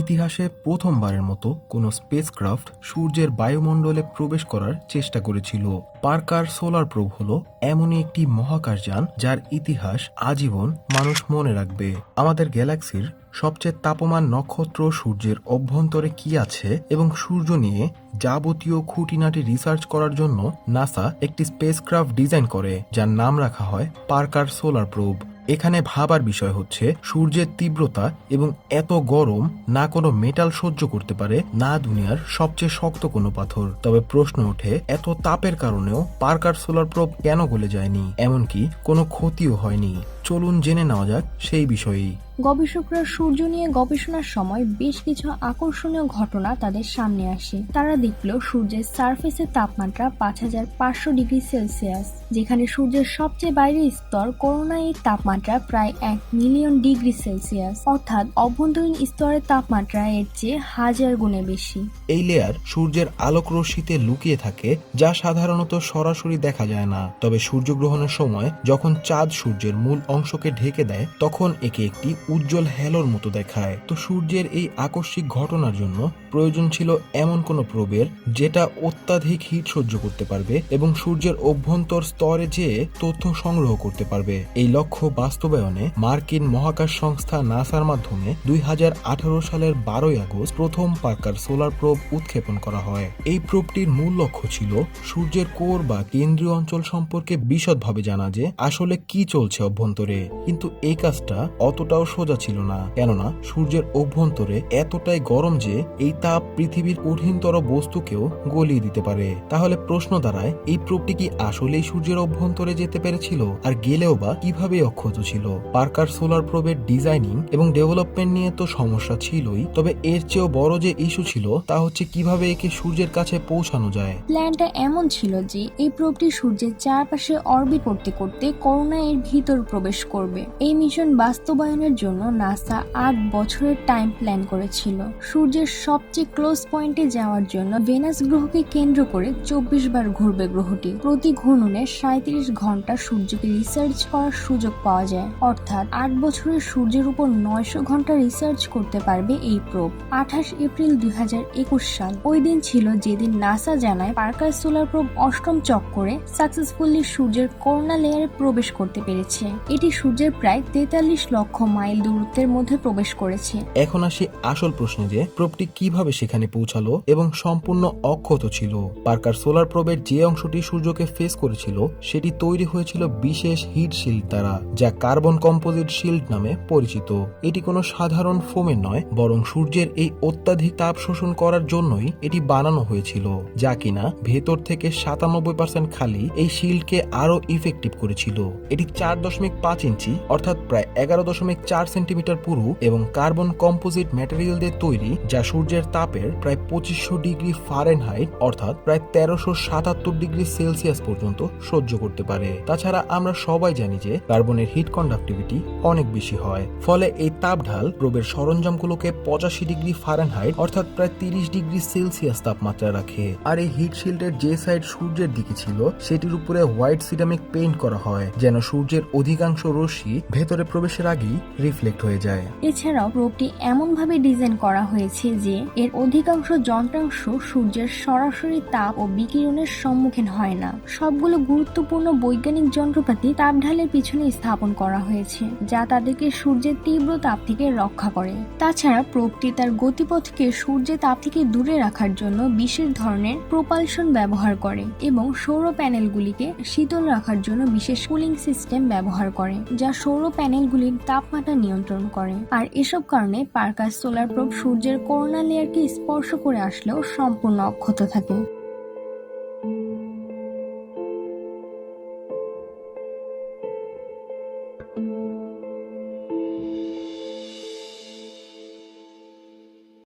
ইতিহাসে প্রথমবারের মতো কোনো স্পেসক্রাফট সূর্যের বায়ুমণ্ডলে প্রবেশ করার চেষ্টা করেছিল। পার্কার সোলার প্রোব হলো এমনই একটি মহাকাশযান যার ইতিহাস আজীবন মানুষ মনে রাখবে। আমাদের গ্যালাক্সির সবচেয়ে তাপমান নক্ষত্র সূর্যের অভ্যন্তরে কি আছে এবং সূর্য নিয়ে যাবতীয় খুঁটিনাটি রিসার্চ করার জন্য নাসা একটি স্পেসক্রাফট ডিজাইন করে, যার নাম রাখা হয় পার্কার সোলার প্রোব। এখানে ভাবার বিষয় হচ্ছে, সূর্যের তীব্রতা এবং এত গরম না কোনো মেটাল সহ্য করতে পারে না দুনিয়ার সবচেয়ে শক্ত কোনো পাথর। তবে প্রশ্ন ওঠে, এত তাপের কারণেও পার্কার সোলার প্রোব কেন গলে যায়নি? এমনকি কোনো ক্ষতিও হয়নি। চলুন জেনে নেওয়া যাক সেই বিষয়েই। গবেষকরা সূর্য নিয়ে গবেষণার সময় বেশ কিছু আকর্ষণীয় ঘটনা তাদের সামনে আসে। তারা দেখল সূর্যের সারফেসের তাপমাত্রা পাঁচ হাজার পাঁচশো ডিগ্রি সেলসিয়াস যেখানে সূর্যের সবচেয়ে বাইরের স্তর করোনা এর তাপমাত্রা প্রায় এক মিলিয়ন ডিগ্রি সেলসিয়াস অর্থাৎ অভ্যন্তরীণ স্তরের তাপমাত্রা এর চেয়ে হাজার গুণে বেশি। এই লেয়ার সূর্যের আলোক রশ্মিতে লুকিয়ে থাকে যা সাধারণত সরাসরি দেখা যায় না। তবে সূর্যগ্রহণের সময় যখন চাঁদ সূর্যের মূল অংশকে ঢেকে দেয়, তখন একে একটি উজ্জ্বল হ্যালোর মতো দেখায়। তো সূর্যের এই আকস্মিক ঘটনার জন্য প্রয়োজন ছিল এমন কোনো প্রবের যেটা অত্যাধিক হিট সহ্য করতে পারবে এবং সূর্যের অভ্যন্তর স্তরে যেয়ে তথ্য সংগ্রহ করতে পারবে। এই লক্ষ্য বাস্তবায়নে মার্কিন মহাকাশ সংস্থা নাসার মাধ্যমে দুই হাজার আঠারো সালের বারোই আগস্ট প্রথম পার্কার সোলার প্রোব উৎক্ষেপণ করা হয়। এই প্রোবটির মূল লক্ষ্য ছিল সূর্যের কোর বা কেন্দ্রীয় অঞ্চল সম্পর্কে বিশদভাবে জানা যে আসলে কি চলছে অভ্যন্তরে। কিন্তু এই কাজটা অতটাও সোজা ছিল না। কেননা, সূর্যের অভ্যন্তরে এতটাই গরম যে এই তাপ পৃথিবীর কঠিনতর বস্তুকেও গলিয়ে দিতে পারে। তাহলে প্রশ্ন দাঁড়ায়, এই প্রোবটি কি আসলেই সূর্যের অভ্যন্তরে যেতে পেরেছিল? আর গেলেও বা কীভাবে অক্ষত ছিল? পার্কার সোলার প্রোবের ডিজাইনিং এবং ডেভেলপমেন্ট নিয়ে তো সমস্যা ছিলই। তবে এর চেয়েও বড় যে ইস্যু ছিল, তা হচ্ছে কীভাবে একে সূর্যের কাছে পৌঁছানো যায়। প্ল্যানটা এমন ছিল যে, এই প্রোবটি সূর্যের চারপাশে অরবিট করতে করতে করোনা এর ভিতর প্রবেশ করবে। এই মিশন বাস্তবায়নের জন্য নাসা আট বছরের টাইম প্ল্যান করেছিল। সূর্যের সবচেয়ে ক্লোজ পয়েন্টে যাওয়ার জন্য ভেনাস গ্রহকে কেন্দ্র করে চব্বিশ বার ঘুরবে গ্রহটি। প্রতি ঘূর্ণনে সাঁত্রিশ ঘণ্টা সূর্যকে রিসার্চ করার সুযোগ পাওয়া যায়। অর্থাৎ আট বছরের সূর্যের উপর নয়শো ঘণ্টা রিসার্চ করতে পারবে এই প্রোব আঠাশ এপ্রিল দুই হাজার একুশ সাল। ওই দিন ছিল যেদিন নাসা জানায় পার্কার সোলার প্রোব অষ্টম চক্করে সাকসেসফুলি সূর্যের করোনা লেয়ারে প্রবেশ করতে পেরেছে। এটি সূর্যের প্রায় তেতাল্লিশ লক্ষ মাইল দূরত্বের মধ্যে প্রবেশ করেছে। এখন আসি আসল প্রশ্নে যে প্রোবটি কীভাবে সেখানে পৌঁছালো এবং সম্পূর্ণ অক্ষত ছিল? পার্কার সোলার প্রোবের যে অংশটি সূর্যকে ফেস করেছিল, সেটি তৈরি হয়েছিল বিশেষ হিট শিল্ড দ্বারা, যা কার্বন কম্পোজিট শিল্ড নামে পরিচিত। এটি কোনো সাধারণ ফোমের নয়, বরং সূর্যের এই অত্যাধিক তাপ শোষণ করার জন্যই এটি বানানো হয়েছিল, যা কিনা ভেতর থেকে সাতানব্বই পার্সেন্ট খালি এই শিল্ডকে আরও ইফেক্টিভ করেছিল। এটি চার দশমিক পাঁচ ইঞ্চি, অর্থাৎ প্রায় এগারো দশমিক চার সেন্টিমিটার পুরু এবং কার্বন কম্পোজিট ম্যাটেরিয়াল দিয়ে তৈরি, যা সূর্যের তাপের প্রায় পঁচিশশো ডিগ্রি ফারেনহাইট, অর্থাৎ প্রায় তেরোশো সাতাত্তর ডিগ্রি সেলসিয়াস পর্যন্ত সহ্য করতে পারে। তাছাড়া আমরা সবাই জানি যে কার্বনের হিট কন্ডাক্টিভিটি অনেক বেশি হয়। ফলে এই তাপ ঢাল প্রবের সরঞ্জামগুলোকে পঁচাশি ডিগ্রি ফারেনহাইট, অর্থাৎ প্রায় তিরিশ ডিগ্রি সেলসিয়াস তাপমাত্রা রাখে। আর এই হিট শিল্ডের যে সাইড সূর্যের দিকে ছিল, সেটির উপরে হোয়াইট সিরামিক পেইন্ট করা হয়, যেন সূর্যের অধিকাংশ রশ্মি ভেতরে প্রবেশের আগেই রিফ্লেক্ট হয়ে যায়। এছাড়াও প্রোবটি এমনভাবে ডিজাইন করা হয়েছে যে এর অধিকাংশ যন্ত্রাংশ সূর্যের সরাসরি তাপ ও বিকিরণের সম্মুখীন হয় না। সবগুলো গুরুত্বপূর্ণ বৈজ্ঞানিক যন্ত্রপাতি তাপ ঢালের পিছনে স্থাপন করা হয়েছে, যা তাদেরকে সূর্যের তীব্র তাপ থেকে রক্ষা করে। তাছাড়া প্রোবটি তার গতিপথকে সূর্যের তাপ থেকে দূরে রাখার জন্য বিশেষ ধরনের প্রোপালশন ব্যবহার করে এবং সৌর প্যানেলগুলিকে শীতল রাখার জন্য বিশেষ কুলিং সিস্টেম ব্যবহার করে। যা সৌর প্যানেলগুলির তাপমাত্রা নিয়ন্ত্রণ করে। আর এসব কারণে পার্কাস সোলার প্রোব সূর্যের করোনা লেয়ারকে স্পর্শ করে আসলেও সম্পূর্ণ অক্ষত থাকে।